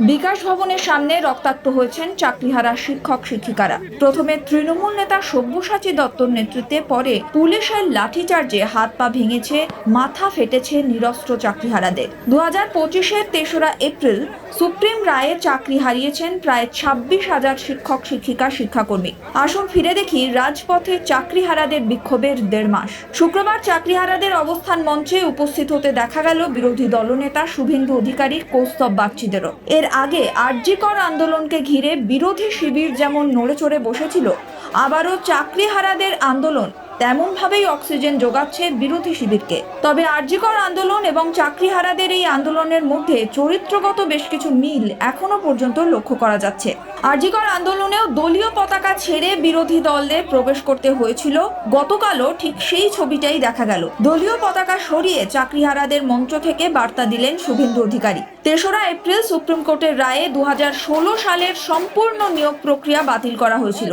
বিকাশ ভবনের সামনে রক্তাক্ত হয়েছেন চাকরিহারা শিক্ষক শিক্ষিকারা। প্রথমে তৃণমূল নেতা সব্যসাচী দত্তর নেতৃত্বে, পরে পুলিশের লাঠিচার্জে হাত পা ভেঙেছে, মাথা ফেটেছে নিরস্ত্র চাকরিহারাদের। দু হাজার পঁচিশের তেসরা এপ্রিল সুপ্রিম রায়ে চাকরি হারিয়েছেন প্রায় ছাব্বিশ হাজার শিক্ষক শিক্ষিকা শিক্ষাকর্মী। আসুন ফিরে দেখি রাজপথে চাকরিহারাদের বিক্ষোভের দেড় মাস। শুক্রবার চাকরিহারাদের অবস্থান মঞ্চে উপস্থিত হতে দেখা গেল বিরোধী দলনেতা শুভেন্দু অধিকারীর কৌস্তব বাগচিদেরও। এর আগে আরজিকর আন্দোলনকে ঘিরে বিরোধী শিবির যেমন নড়েচড়ে বসেছিল আবারও চাকরিহারাদের আন্দোলন। তেমনভাবেই অক্সিজেন যোগাচ্ছে বিরোধী শিবিরকে। তবে আরজিকর আন্দোলন এবং চাকরিহারাদের এই আন্দোলনের মধ্যে চরিত্রগত বেশ কিছু মিল এখনও পর্যন্ত লক্ষ্য করা যাচ্ছে। আরজিকর আন্দোলনেও দলীয় পতাকা ছেড়ে বিরোধী দলদের প্রবেশ করতে হয়েছিল। গতকালও ঠিক সেই ছবিটাই দেখা গেল। দলীয় পতাকা সরিয়ে চাকরিহারাদের মঞ্চ থেকে বার্তা দিলেন শুভেন্দু অধিকারী। তেসরা এপ্রিল সুপ্রিম কোর্টের রায়ে দু হাজার ষোলো সালের সম্পূর্ণ নিয়োগ প্রক্রিয়া বাতিল করা হয়েছিল।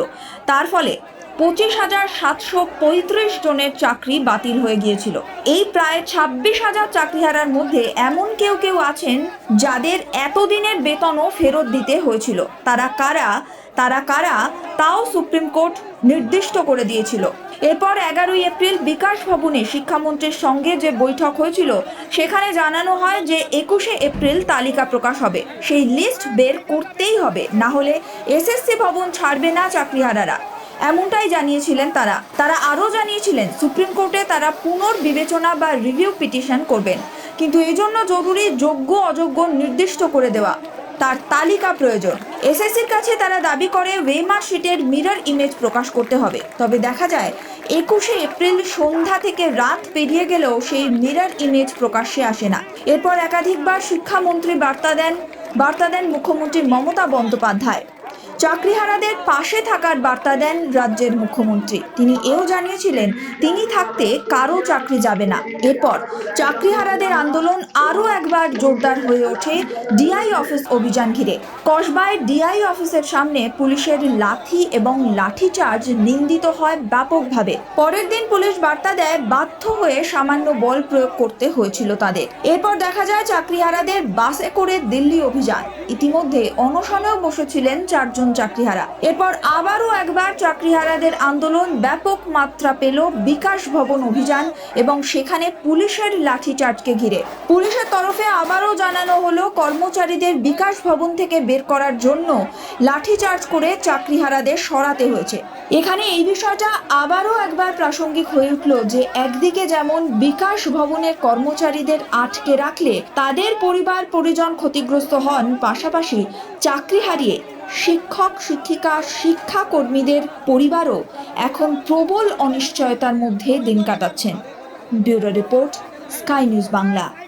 তার ফলে পঁচিশ হাজার সাতশো পঁয়ত্রিশ জনের চাকরি বাতিল হয়ে গিয়েছিল। এই প্রায় ছাব্বিশ হাজার চাকরিহারার মধ্যে এমন কেউ কেউ আছেন যাদের এতদিনের বেতনও ফেরত দিতে হয়েছিল। তারা কারা? তারা কারা? তাও সুপ্রিম কোর্ট নির্দিষ্ট করে দিয়েছিল। এরপর এগারোই এপ্রিল বিকাশ ভবনে শিক্ষামন্ত্রীর সঙ্গে যে বৈঠক হয়েছিল, সেখানে জানানো হয় যে একুশে এপ্রিল তালিকা প্রকাশ হবে। সেই লিস্ট বের করতেই হবে। না হলে এসএসসি ভবন ছাড়বে না চাকরিহারারা। এমনটাই জানিয়েছিলেন তারা। তারা আরও জানিয়েছিলেন, সুপ্রিম কোর্টে তারা পুনর্বিবেচনা বা রিভিউ পিটিশন করবেন। কিন্তু এই জন্য জরুরি যোগ্য অযোগ্য নির্দিষ্ট করে দেওয়া তার তালিকা প্রয়োজন। এসএসসির কাছে তারা দাবি করে ওয়েমার শিটের মিরর ইমেজ প্রকাশ করতে হবে। তবে দেখা যায়, একুশে এপ্রিল সন্ধ্যা থেকে রাত পেরিয়ে গেলেও সেই মিরর ইমেজ প্রকাশ্যে আসে না। এরপর একাধিকবার শিক্ষামন্ত্রী বার্তা দেন বার্তা দেন মুখ্যমন্ত্রী মমতা বন্দ্যোপাধ্যায়। চাকরিহারাদের পাশে থাকার বার্তা দেন রাজ্যের মুখ্যমন্ত্রী। তিনি এও জানিয়েছিলেন, তিনি থাকতে কারও চাকরি যাবে না। এরপর চাকরিহারাদের আন্দোলন আরও একবার জোরদার হয়ে ওঠে ডিআই অফিস অভিযান ঘিরে। কসবায় ডিআই অফিসের সামনে পুলিশের লাঠি এবং লাঠিচার্জ নিন্দিত হয় ব্যাপকভাবে। পরের দিন পুলিশ বার্তা দেয়, বাধ্য হয়ে সামান্য বল প্রয়োগ করতে হয়েছিল তাদের। এরপর দেখা যায়, চাকরিহারাদের বাসে করে দিল্লি অভিযান। ইতিমধ্যে অনশনেও বসেছিলেন চারজন চাকরিহারা। এরপর আবারও একবার চাকরিহারাদের আন্দোলন ব্যাপক মাত্রা পেল বিকাশ ভবন অভিযান এবং সেখানে পুলিশের লাঠিচার্জকে ঘিরে। পুলিশের তরফে আবারও জানানো হলো কর্মচারীদের বিকাশ ভবন থেকে বের করার জন্য লাঠিচার্জ করে চাকরিহারাদের সরাতে হয়েছে। এখানে এই বিষয়টা আবারও একবার প্রাসঙ্গিক হয়ে উঠল যে একদিকে যেমন বিকাশ ভবনের কর্মচারীদের আটকে রাখলে তাদের পরিবার পরিজন ক্ষতিগ্রস্ত হন, পাশাপাশি চাকরি হারিয়ে শিক্ষক, শিক্ষিকা, শিক্ষাকর্মীদের পরিবারও এখন প্রবল অনিশ্চয়তার মধ্যে দিন কাটাচ্ছেন। Bureau report, Sky News Bangla.